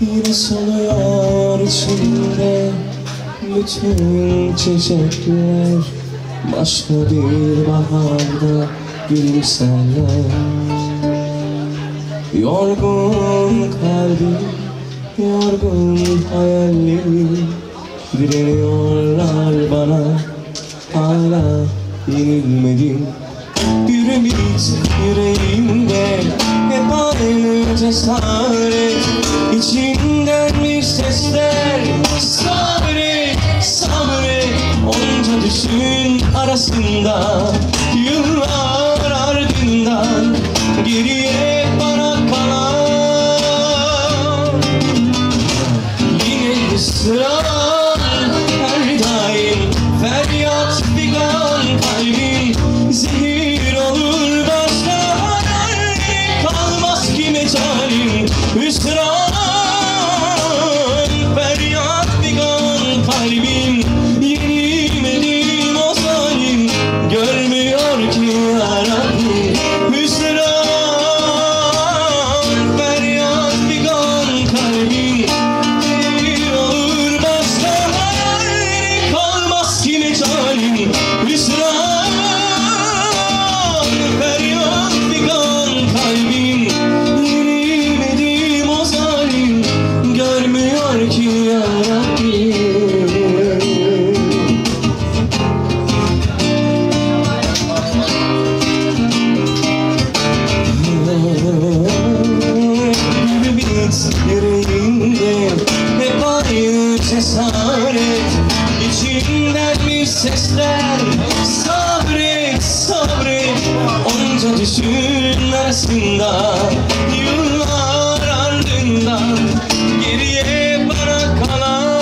Yine soluyor içinde bütün çiçekler. Başka bir baharda gülümserler. Yorgun kalbim, yorgun hayallerim Direniyorlar bana, hala yenilmedim. Yürümüş yüreğimde hep aynı cesaret bir sesler sabret, sabret Onca düşün arasında yıllar ardından Geriye bana kalan. Yine ısrar her daim Feryat figan kalbim Zehir olur başka Kalmaz ki mecalim Hüsran Görmüyor ki yarabbim Hüsran Feryat Bir ki mecalim sesler. Sabret sabret Onca düşün arasında. Yıllar ardından Geriye bana kalan.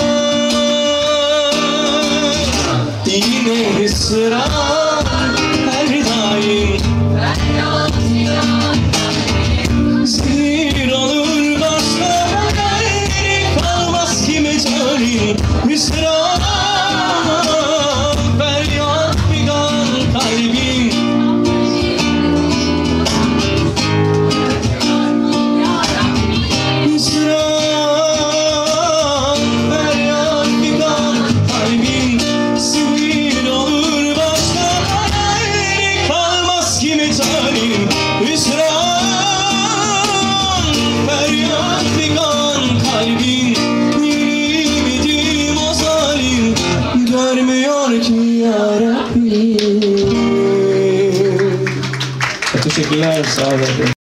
Yine ısrar her daim. Zehir olur başka kalmaz ki mecalim Hüsran The glass all of.